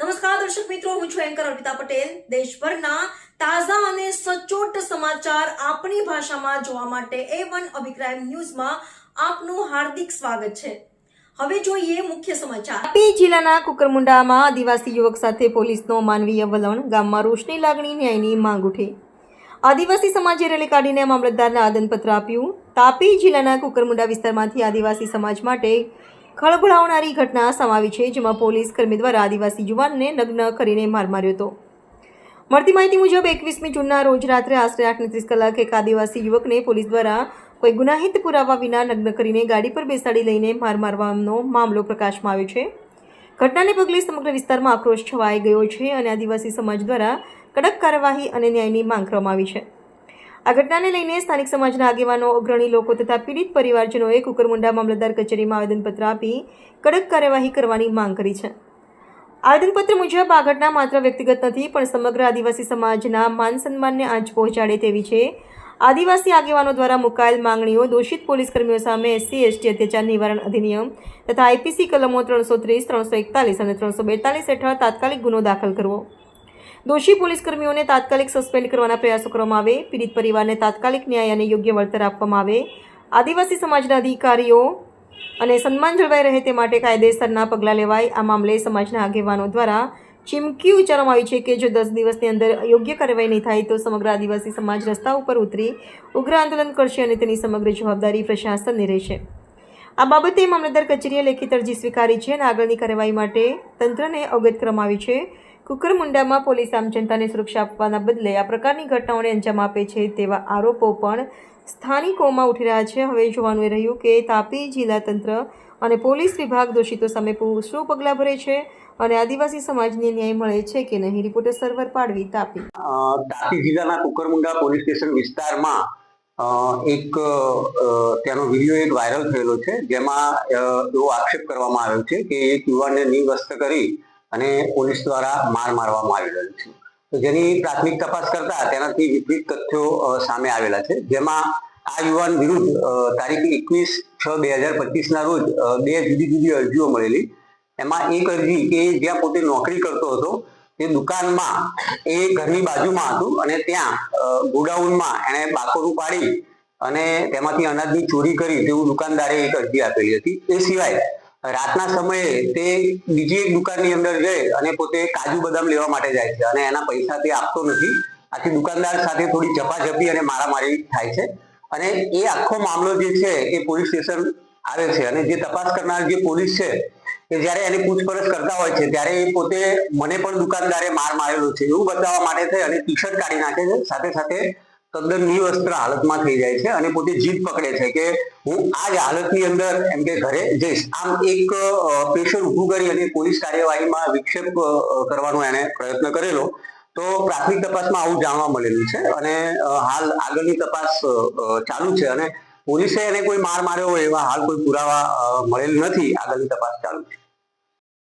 નમસ્કાર, દર્શક મિત્રો, હું છું એન્કર અર્પિતા પટેલ. દેશભરના તાજા અને સચોટ સમાચાર આપણી ભાષામાં જોવા માટે એ વન અભિપ્રાય ન્યૂઝમાં આપનું હાર્દિક સ્વાગત છે. હવે જોઈએ મુખ્ય સમાચાર. તાપી જિલ્લાના કુકરમુંડામાં આદિવાસી યુવક સાથે પોલીસનો માનવીય વલણ ગામમાં રોષની લાગણી ન્યાયની માંગ ઉઠી. આદિવાસી સમાજે રેલી કાઢીને મામલતદારને આદનપત્ર આપ્યું. તાપી જિલ્લાના કુકરમુંડા વિસ્તારમાંથી આદિવાસી સમાજ માટે ખળભળાવનારી ઘટના સમાવી છે, જેમાં પોલીસ કર્મી દ્વારા આદિવાસી યુવાનને નગ્ન કરીને માર માર્યો હતો. મળતી માહિતી મુજબ, એકવીસમી જૂનના રોજ રાત્રે આશરે આઠને ત્રીસ કલાક એક આદિવાસી યુવકને પોલીસ દ્વારા કોઈ ગુનાહિત પુરાવા વિના નગ્ન કરીને ગાડી પર બેસાડી લઈને માર મારવાનો મામલો પ્રકાશમાં આવ્યો છે. ઘટનાને પગલે સમગ્ર વિસ્તારમાં આક્રોશ છવાઈ ગયો છે અને આદિવાસી સમાજ દ્વારા કડક કાર્યવાહી અને ન્યાયની માંગ કરવામાં આવી છે. આ ઘટનાને લઈને સ્થાનિક સમાજના આગેવાનો, અગ્રણી લોકો તથા પીડિત પરિવારજનોએ કુકરમુંડા મામલતદાર કચેરીમાં આવેદનપત્ર આપી કડક કાર્યવાહી કરવાની માંગ કરી છે. આવેદનપત્ર મુજબ આ ઘટના માત્ર વ્યક્તિગત નથી, પણ સમગ્ર આદિવાસી સમાજના માન સન્માનને આંચ પહોંચાડે તેવી છે. આદિવાસી આગેવાનો દ્વારા મુકાયેલ માંગણીઓ દોષિત પોલીસ કર્મીઓ સામે એસસી, એસટી અત્યાચાર નિવારણ અધિનિયમ તથા આઈપીસી કલમો ત્રણસો ત્રીસ, ત્રણસો એકતાલીસ અને ત્રણસો બેતાલીસ હેઠળ તાત્કાલિક ગુનો દાખલ કરવો. દોષી પોલીસ કર્મીઓને તાત્કાલિક સસ્પેન્ડ કરવાના પ્રયાસો કરવામાં આવે. પીડિત પરિવારને તાત્કાલિક ન્યાય અને યોગ્ય વળતર આપવામાં આવે. આદિવાસી સમાજના અધિકારીઓ અને સન્માન જળવાઈ રહે તે માટે કાયદેસરના પગલાં લેવાય. આ મામલે સમાજના આગેવાનો દ્વારા ચીમકી ઉચ્ચારવામાં આવી છે કે જો દસ દિવસની અંદર યોગ્ય કાર્યવાહી નહીં થાય તો સમગ્ર આદિવાસી સમાજ રસ્તા ઉપર ઉતરી ઉગ્ર આંદોલન કરશે અને તેની સમગ્ર જવાબદારી પ્રશાસનની રહેશે. આ બાબતે મામલતદાર કચેરીએ લેખિત અરજી સ્વીકારી છે અને આગળની કાર્યવાહી માટે તંત્રને અવગત કરવામાં આવી છે. કુકરમુંડામાં પોલીસ આમ જનતાને સુરક્ષા આપવાના બદલે આ પ્રકારની ઘટનાઓને અંજામ આપે છે તેવા આરોપો પણ સ્થાનિકોમાં ઉઠી રહ્યા છે. હવે જોવાનું એ રહ્યું કે તાપી જિલ્લા તંત્ર અને પોલીસ વિભાગ દોષિતો સામે શું પગલાં ભરે છે અને આદિવાસી સમાજને ન્યાય મળે છે કે નહીં? રિપોર્ટર સર્વર પાડવી તાપી. તાપી જિલ્લાના કુકરમુંડા પોલીસ સ્ટેશન વિસ્તારમાં એક ત્યાંનો વીડિયો એક વાયરલ થયેલો છે, જેમાં એવો આક્ષેપ કરવામાં આવ્યો છે કે એક યુવાનને નિવસ્ત કરી અને પોલીસ દ્વારા માર મારવામાં આવી રહ્યો છે. જેની પ્રાથમિક તપાસ કરતા તેનાથી વિપરીત તથ્યો સામે આવેલા છે. જેમાં આ યુવાન વિરુદ્ધ તારીખ એકવીસ છ બે હજાર પચીસના રોજ બે જુદી જુદી અરજીઓ મળેલી. એમાં એક અરજી કે જ્યાં પોતે નોકરી કરતો હતો, તે દુકાનમાં, એ ઘરની બાજુમાં હતું અને ત્યાં ગોડાઉનમાં એણે બાકોરું પાડી અને તેમાંથી અનાજની ચોરી કરી તેવું દુકાનદારે એક અરજી આપેલી હતી. એ સિવાય રાતના સમયે તે બીજી એક દુકાનની અંદર જઈ અને પોતે કાજુ બદામ લેવા માટે જાય છે અને એના પૈસા તે આપતો નથી. આથી દુકાનદાર સાથે થોડી ઝપાઝપી અને મારામારી થાય છે અને એ આખો મામલો જે છે એ પોલીસ સ્ટેશન આવે છે અને જે તપાસ કરનાર જે પોલીસ છે કે જ્યારે એની પૂછપરછ કરતા હોય છે ત્યારે એ પોતે મને પણ દુકાનદારે માર મારેલો છે. એવું બતાવવા માટે થઈ અને ટી શર્ટ કાઢી નાખે છે. સાથે સાથે તદ્દન નિવસ્ત્ર હાલતમાં થઈ જાય છે અને પોતે જીદ પકડે છે કે હું આ જ હાલતની અંદર એમ કે ઘરે જઈશ. આમ એક પ્રેશર ઊભું કરી અને પોલીસ કાર્યવાહીમાં વિક્ષેપ કરવાનો એને પ્રયત્ન કરેલો. તો પ્રાથમિક તપાસમાં આવું જાણવા મળેલું છે અને હાલ આગળની તપાસ ચાલુ છે અને પોલીસે એને કોઈ માર માર્યો હોય એવા હાલ કોઈ પુરાવા મળેલ નથી. આગળની તપાસ ચાલુ છે.